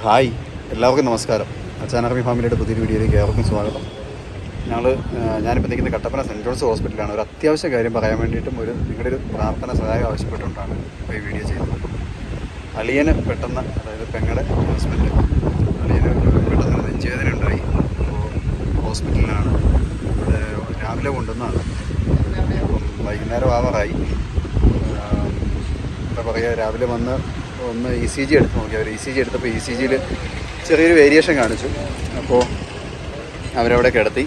Hi എല്ലാവർക്കും നമസ്കാരം. അച്ചാനർമി ഫാമിലിയുടെ പുതിയൊരു വീഡിയോയിലേക്ക് ഏവർക്കും സ്വാഗതം. ഞങ്ങൾ ഞാനിപ്പോൾ നിൽക്കുന്ന കട്ടപ്പന സെന്റ് ജോൺസ് ഹോസ്പിറ്റലാണ്. ഒരു അത്യാവശ്യ കാര്യം പറയാൻ വേണ്ടിയിട്ടും ഒരു നിങ്ങളുടെ ഒരു പ്രാർത്ഥന സഹായം ആവശ്യപ്പെട്ടുകൊണ്ടാണ് ഇപ്പോൾ ഈ വീഡിയോ ചെയ്യുന്നത്. അളിയന് പെട്ടെന്ന് അതായത് പെങ്ങളുടെ ഹസ്ബൻഡ് അളിയന് പെട്ടെന്ന് നെഞ്ചുവേദന ഉണ്ടായി. ഹോസ്പിറ്റലിലാണ്. രാവിലെ കൊണ്ടുവന്നാണ്. വൈകുന്നേരം ആവാറായി. എന്താ പറയുക രാവിലെ വന്ന് ഒന്ന് ഇ സി ജി എടുത്ത് നോക്കി. അവർ ഇ സി ജി എടുത്തപ്പോൾ ഇ സി ജിയിൽ ചെറിയൊരു വേരിയേഷൻ കാണിച്ചു. അപ്പോൾ അവരവിടെ കിടത്തി.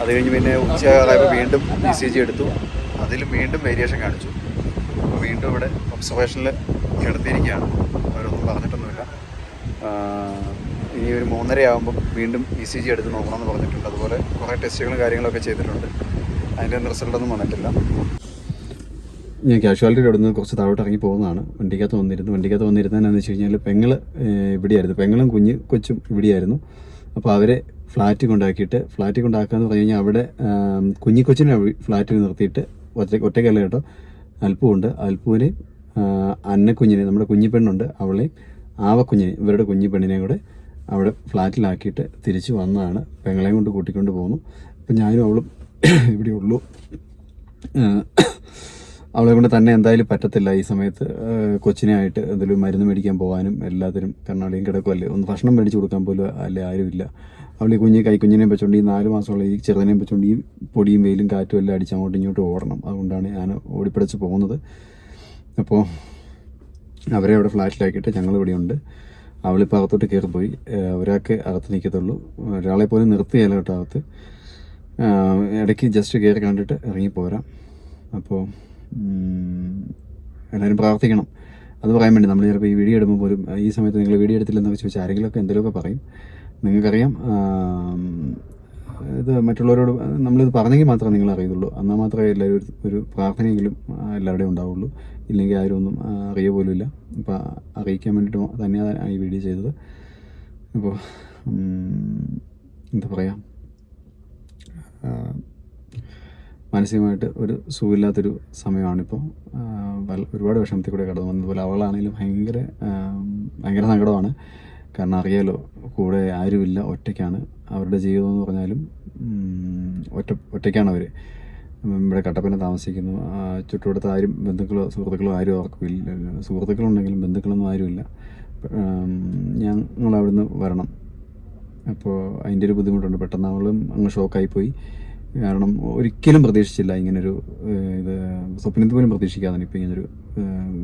അത് കഴിഞ്ഞ് പിന്നെ ഉച്ചയായപ്പോൾ വീണ്ടും ഇ സി ജി എടുത്തു. അതിൽ വീണ്ടും വേരിയേഷൻ കാണിച്ചു. അപ്പോൾ വീണ്ടും ഇവിടെ ഒബ്സർവേഷനിൽ കിടത്തിയിരിക്കുകയാണ്. അവരൊന്നും പറഞ്ഞിട്ടൊന്നുമില്ല. ഇനി ഒരു മൂന്നര ആകുമ്പം വീണ്ടും ഇ സി ജി എടുത്ത് നോക്കണമെന്ന് പറഞ്ഞിട്ടുണ്ട്. അതുപോലെ കുറേ ടെസ്റ്റുകളും കാര്യങ്ങളൊക്കെ ചെയ്തിട്ടുണ്ട്. അതിന്റെ റിസൾട്ടൊന്നും വന്നിട്ടില്ല. ഞാൻ കാഷ്വാലിറ്റിയുടെ അവിടെ നിന്ന് കുറച്ച് താഴോട്ട് ഇറങ്ങി പോകുന്നതാണ്. വണ്ടിക്കകത്ത് വന്നിരുന്നു. വണ്ടിക്കകത്ത് വന്നിരുന്നതെന്നു വെച്ച് കഴിഞ്ഞാൽ പെങ്ങൾ ഇവിടെയായിരുന്നു. പെങ്ങളും കുഞ്ഞ് കൊച്ചും ഇവിടെയായിരുന്നു. അപ്പോൾ അവരെ ഫ്ലാറ്റ് കൊണ്ടാക്കിയിട്ട് ഫ്ലാറ്റ് കൊണ്ടാക്കുക എന്ന് പറഞ്ഞു കഴിഞ്ഞാൽ അവിടെ കുഞ്ഞി കുഞ്ഞിക്കൊച്ചിനെ ഫ്ലാറ്റിൽ നിർത്തിയിട്ട് ഒറ്റ ഒറ്റക്കല്ല കേട്ടോ. അൽപ്പുണ്ട് അൽപ്പുവിനെ അന്നക്കുഞ്ഞിനെ നമ്മുടെ കുഞ്ഞിപ്പെണ്ണുണ്ട് അവളെയും ആവക്കുഞ്ഞിനെ ഇവരുടെ കുഞ്ഞിപ്പെണ്ണിനെയും കൂടെ അവിടെ ഫ്ലാറ്റിലാക്കിയിട്ട് തിരിച്ചു വന്നതാണ്. പെങ്ങളെയും കൊണ്ട് കൂട്ടിക്കൊണ്ട് പോന്നു. അപ്പം ഞാനും അവളും ഇവിടെ ഉള്ളൂ അവളെ കൊണ്ട് തന്നെ എന്തായാലും പറ്റത്തില്ല ഈ സമയത്ത് കൊച്ചിനെ ആയിട്ട് എന്തെങ്കിലും മരുന്ന് മേടിക്കാൻ പോകാനും എല്ലാത്തിനും കർണാടകയും കിടക്കുമല്ലേ ഒന്ന് ഭക്ഷണം മേടിച്ച് കൊടുക്കാൻ പോലും അല്ലേ ആരുമില്ല. അവൾ ഈ കുഞ്ഞ് കൈക്കുഞ്ഞിനെയും വെച്ചുകൊണ്ട് ഈ നാല് മാസമുള്ള ഈ ചെറുതിനെയും വെച്ചുകൊണ്ട് ഈ പൊടിയും വെയിലും കാറ്റും എല്ലാം അടിച്ച് അങ്ങോട്ടും ഇങ്ങോട്ടും ഓടണം. അതുകൊണ്ടാണ് ഞാൻ ഓടിപ്പിടിച്ച് പോകുന്നത്. അപ്പോൾ അവരെ അവിടെ ഫ്ലാറ്റിലാക്കിയിട്ട് ഞങ്ങൾ ഇവിടെ ഉണ്ട് അവളിപ്പോൾ അകത്തോട്ട് കയറിപ്പോയി. പോയി ഒരാൾക്ക് അകത്ത് നിൽക്കത്തുള്ളൂ ഒരാളെ പോലും നിർത്തിയല്ല കേട്ടോ അകത്ത്. ഇടയ്ക്ക് ജസ്റ്റ് കയറി കണ്ടിട്ട് ഇറങ്ങി പോരാം അപ്പോൾ എല്ലാവരും പ്രാർത്ഥിക്കണം. അത് പറയാൻ വേണ്ടി നമ്മൾ ചിലപ്പോൾ ഈ വീഡിയോ ഇടുമ്പോൾ പോലും ഈ സമയത്ത് നിങ്ങൾ വീഡിയോ എടുത്തില്ലെന്നൊക്കെ ചോദിച്ചാൽ ആരെങ്കിലുമൊക്കെ എന്തെങ്കിലുമൊക്കെ പറയും. നിങ്ങൾക്കറിയാം ഇത് മറ്റുള്ളവരോട് നമ്മളിത് പറഞ്ഞെങ്കിൽ മാത്രമേ നിങ്ങൾ അറിയുള്ളൂ എന്നാൽ മാത്രമേ എല്ലാവരും ഒരു- പ്രാർത്ഥനയെങ്കിലും എല്ലാവരുടെയും ഉണ്ടാവുള്ളൂ. ഇല്ലെങ്കിൽ ആരും ഒന്നും അറിയ പോലുമില്ല അപ്പോൾ അറിയിക്കാൻ വേണ്ടിയിട്ട് തന്നെയാണ് ഈ വീഡിയോ ചെയ്തത്. അപ്പോൾ എന്താ പറയുക മാനസികമായിട്ട് ഒരു സുഖമില്ലാത്തൊരു സമയമാണിപ്പോൾ. ഒരുപാട് വിഷമത്തിൽ കൂടെ കടന്നു വന്നതുപോലെ അവളാണെങ്കിലും ഭയങ്കര ഭയങ്കര സങ്കടമാണ്. കാരണം അറിയാലോ കൂടെ ആരുമില്ല ഒറ്റയ്ക്കാണ്. അവരുടെ ജീവിതം എന്ന് പറഞ്ഞാലും ഒറ്റ ഒറ്റയ്ക്കാണ് അവർ ഇവിടെ കട്ടപ്പന താമസിക്കുന്നു. ചുറ്റുവട്ടത്ത് ആരും ബന്ധുക്കളോ സുഹൃത്തുക്കളോ ആരും ഓർക്കില്ല സുഹൃത്തുക്കളുണ്ടെങ്കിലും ബന്ധുക്കളൊന്നും ആരുമില്ല. ഞങ്ങൾ അവിടുന്ന് വരണം. അപ്പോൾ അതിന്റെ ഒരു ബുദ്ധിമുട്ടുണ്ട്. പെട്ടെന്ന് അവളും അങ്ങ് ഷോക്കായി പോയി കാരണം ഒരിക്കലും പ്രതീക്ഷിച്ചില്ല ഇങ്ങനൊരു ഇത് സ്വപ്നത്തിൽ പോലും പ്രതീക്ഷിക്കാതെ ഇപ്പോൾ ഇങ്ങനൊരു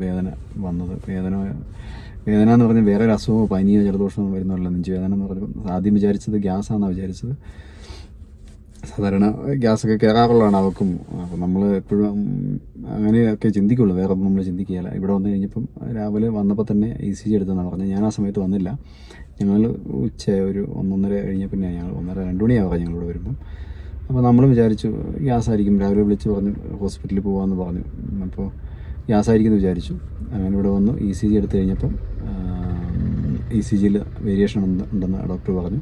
വേദന വന്നത്. വേദന വേദന എന്ന് പറഞ്ഞാൽ വേറെ ഒരു അസുഖമോ പനിയോ ജലദോഷമോ വരുന്നതല്ല നെഞ്ച് വേദന എന്ന് പറഞ്ഞപ്പോൾ ആദ്യം വിചാരിച്ചത് ഗ്യാസാണെന്നാണ് വിചാരിച്ചത്. സാധാരണ ഗ്യാസൊക്കെ കയറാറുള്ളതാണ് അവക്കും. അപ്പോൾ നമ്മൾ എപ്പോഴും അങ്ങനെയൊക്കെ ചിന്തിക്കുള്ളൂ. വേറെ ഒന്നും നമ്മൾ ചിന്തിക്കുകയില്ല. ഇവിടെ വന്നു കഴിഞ്ഞപ്പം രാവിലെ വന്നപ്പോൾ തന്നെ ഇ സി ജി എടുത്തെന്നാണ് പറഞ്ഞത്. ഞാൻ ആ സമയത്ത് വന്നില്ല. ഞങ്ങൾ ഉച്ച ഒരു ഒന്നൊന്നര കഴിഞ്ഞ പിന്നെ ഞങ്ങൾ ഒന്നര രണ്ട് മണിയാവാം ഞങ്ങളിവിടെ വരുമ്പം. അപ്പോൾ നമ്മളും വിചാരിച്ചു ഗ്യാസ് ആയിരിക്കും രാവിലെ വിളിച്ച് പറഞ്ഞു ഹോസ്പിറ്റലിൽ പോകാമെന്ന് പറഞ്ഞു. അപ്പോൾ ഗ്യാസ് ആയിരിക്കും എന്ന് വിചാരിച്ചു. അങ്ങനെ ഇവിടെ വന്നു. ഇ സി ജി എടുത്തു കഴിഞ്ഞപ്പം ഇ സി ജിയിൽ വേരിയേഷൻ ഉണ്ടെന്ന് ഡോക്ടർ പറഞ്ഞു.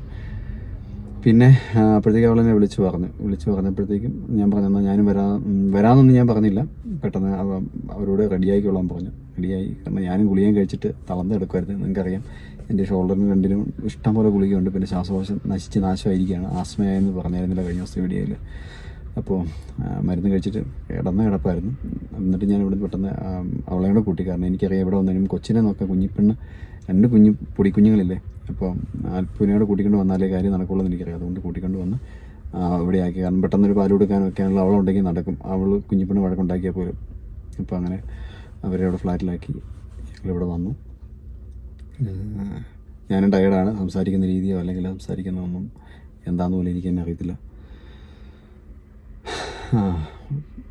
പിന്നെ അപ്പോഴത്തേക്ക് അവൾ എന്നെ വിളിച്ചു പറഞ്ഞു. വിളിച്ചു പറഞ്ഞപ്പോഴത്തേക്കും ഞാൻ പറഞ്ഞു "എന്നാ ഞാനും വരാ വരാമെന്നൊന്നും ഞാൻ പറഞ്ഞില്ല. പെട്ടെന്ന് അവരോട് റെഡിയാക്കിക്കൊള്ളാൻ പറഞ്ഞു. റെഡിയായി കാരണം ഞാനും ഗുളിയും കഴിച്ചിട്ട് തളർന്ന് എടുക്കുമായിരുന്നു നിങ്ങൾക്കറിയാം. എന്റെ ഷോൾഡറിന് രണ്ടിനും ഇഷ്ടം പോലെ ഗുളികയുണ്ട്. പിന്നെ ശ്വാസകോശം നശിച്ച് നാശമായിരിക്കുകയാണ്. ആസ്മയെന്ന് പറഞ്ഞായിരുന്നില്ല കഴിഞ്ഞ ദിവസത്തെ വീഡിയോയിൽ അപ്പോൾ മരുന്ന് കഴിച്ചിട്ട് കിടന്ന കിടപ്പായിരുന്നു. എന്നിട്ട് ഞാൻ ഇവിടെ പെട്ടെന്ന് അവളെ കൂടെ കൂട്ടി. കാരണം എനിക്കറിയാം ഇവിടെ വന്നതിനും കൊച്ചിനെ നോക്കാം കുഞ്ഞിപ്പെണ്ണ് രണ്ട് കുഞ്ഞു പൊടിക്കുഞ്ഞുങ്ങളില്ലേ. അപ്പോൾ അൽപ്പുവിനോട് കൂട്ടിക്കൊണ്ട് വന്നാലേ കാര്യം നടക്കുള്ളൂ എന്ന് എനിക്കറിയാം. അതുകൊണ്ട് കൂട്ടിക്കൊണ്ട് വന്ന് ഇവിടെ ആക്കി. കാരണം പെട്ടെന്നൊരു പാൽ കൊടുക്കാനും ഒക്കെയാണല്ലോ അവളുണ്ടെങ്കിൽ നടക്കും. അവൾ കുഞ്ഞിപ്പെണ്ണ് വഴക്കുണ്ടാക്കിയാൽ പോലും. അപ്പോൾ അങ്ങനെ അവരെ അവിടെ ഫ്ലാറ്റിലാക്കി. ഞങ്ങളിവിടെ വന്നു. ഞാനും ടയർഡാണ് സംസാരിക്കുന്ന രീതിയോ അല്ലെങ്കിൽ സംസാരിക്കുന്ന ഒന്നും എന്താണെന്ന് പോലും എനിക്ക് തന്നെ അറിയത്തില്ല.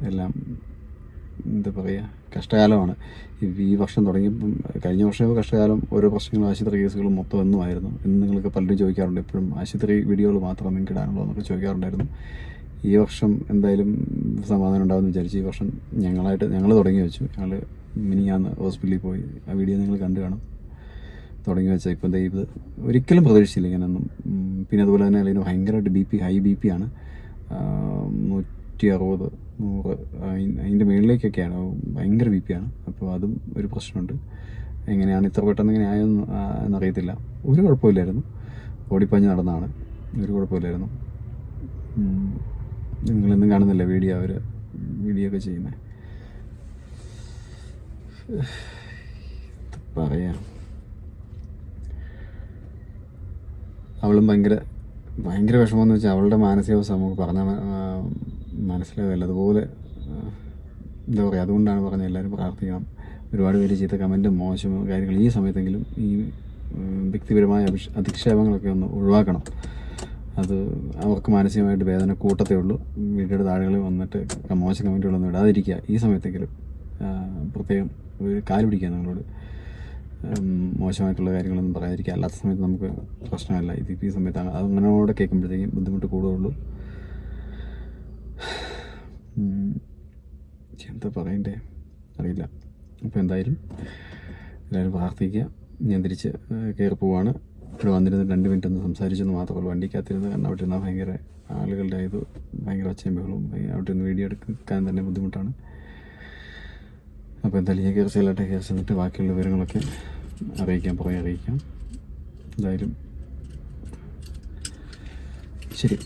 എല്ലാം എന്താ പറയുക കഷ്ടകാലമാണ്. ഈ- ഈ വർഷം തുടങ്ങിയപ്പം കഴിഞ്ഞ വർഷം കഷ്ടകാലം ഓരോ പ്രശ്നങ്ങളും ആശുപത്രി കേസുകളും മൊത്തം എന്നുമായിരുന്നു ഇന്ന് നിങ്ങൾക്ക് പലരും ചോദിക്കാറുണ്ട് എപ്പോഴും ആശുപത്രി വീഡിയോകൾ മാത്രം നിങ്ങൾക്ക് ഇടാനുള്ളൂ എന്നൊക്കെ ചോദിക്കാറുണ്ടായിരുന്നു. ഈ വർഷം എന്തായാലും സമാധാനം ഉണ്ടാകുമെന്ന് വിചാരിച്ചു. ഈ വർഷം ഞങ്ങളായിട്ട് ഞങ്ങൾ തുടങ്ങി വെച്ചു. ഞങ്ങൾ മിനിയാന്ന് ഹോസ്പിറ്റലിൽ പോയി. ആ വീഡിയോ നിങ്ങൾ കണ്ടു കാണും. തുടങ്ങി വെച്ചാൽ ഇപ്പം ഇത് ഒരിക്കലും പ്രതീക്ഷിച്ചില്ല ഇങ്ങനെയൊന്നും പിന്നെ അതുപോലെ തന്നെ അല്ലെങ്കിൽ ഭയങ്കരമായിട്ട് B P high B P ആണ്. നൂറ്റി അറുപത് നൂറ് അതിന്റെ മുകളിലേക്കൊക്കെയാണ് ഭയങ്കര ബി പി ആണ്. അപ്പോൾ അതും ഒരു പ്രശ്നമുണ്ട്. എങ്ങനെയാണ് ഇത്ര പെട്ടെന്ന് ഇങ്ങനെ ആയെന്ന് എന്നറിയത്തില്ല. ഒരു കുഴപ്പമില്ലായിരുന്നു. ഓടിപ്പഞ്ഞ് നടന്നതാണ്. ഒരു കുഴപ്പമില്ലായിരുന്നു. നിങ്ങളൊന്നും കാണുന്നില്ല വീഡിയോ അവർ വീഡിയോ ഒക്കെ ചെയ്യുന്നത് പറയാം. അവളും ഭയങ്കര ഭയങ്കര വിഷമമെന്ന് വെച്ചാൽ അവളുടെ മാനസികാവസ്ഥ നമുക്ക് പറഞ്ഞാൽ മനസ്സിലാവില്ല അതുപോലെ എന്താ പറയുക അതുകൊണ്ടാണ് പറഞ്ഞത് എല്ലാവരും പ്രാർത്ഥിക്കണം. ഒരുപാട് പേര് ചെയ്ത കമന്റും മോശം കാര്യങ്ങൾ ഈ സമയത്തെങ്കിലും ഈ വ്യക്തിപരമായ അഭിഷ് അധിക്ഷേപങ്ങളൊക്കെ ഒന്ന് ഒഴിവാക്കണം. അത് അവർക്ക് മാനസികമായിട്ട് വേദന കൂട്ടത്തേ ഉള്ളൂ. വീഡിയോയുടെ താഴെകളിൽ വന്നിട്ട് മോശം കമന്റുകളൊന്നും ഇടാതിരിക്കുക. ഈ സമയത്തെങ്കിലും പ്രത്യേകം ഒരു കാൽ പിടിക്കുക നിങ്ങളോട്. മോശമായിട്ടുള്ള കാര്യങ്ങളൊന്നും പറയാതിരിക്കുക. അല്ലാത്ത സമയത്ത് നമുക്ക് പ്രശ്നമല്ല. ഇത് ഈ സമയത്താണ്. അത് അങ്ങനെയോടെ കേൾക്കുമ്പോഴത്തേക്കും ബുദ്ധിമുട്ട് കൂടുകയുള്ളൂ. എന്താ പറയണ്ടേ? അറിയില്ല. അപ്പോൾ എന്തായാലും എല്ലാവരും പ്രാർത്ഥിക്കുക. ഞാൻ തിരിച്ച് കയറി പോവാണ്. ഇവിടെ വന്നിരുന്ന് രണ്ട് മിനിറ്റ് ഒന്ന് സംസാരിച്ചെന്ന് മാത്രമല്ല വണ്ടിക്കകത്തിരുന്ന് കാരണം അവിടെ ഇരുന്നാൽ ഭയങ്കര ആളുകളുടെ ഇത് ഭയങ്കര ഒച്ചയും ബഹളവും അവിടെ നിന്ന് വീഡിയോ എടുക്കാൻ തന്നെ ബുദ്ധിമുട്ടാണ്. അപ്പോൾ എന്തായാലും ഈ കയറി ചെല്ലട്ടെ കയറി ചെന്നിട്ട് ബാക്കിയുള്ള വിവരങ്ങളൊക്കെ അറിയിക്കാം പുറകെ അറിയിക്കാം. എന്തായാലും ശരി.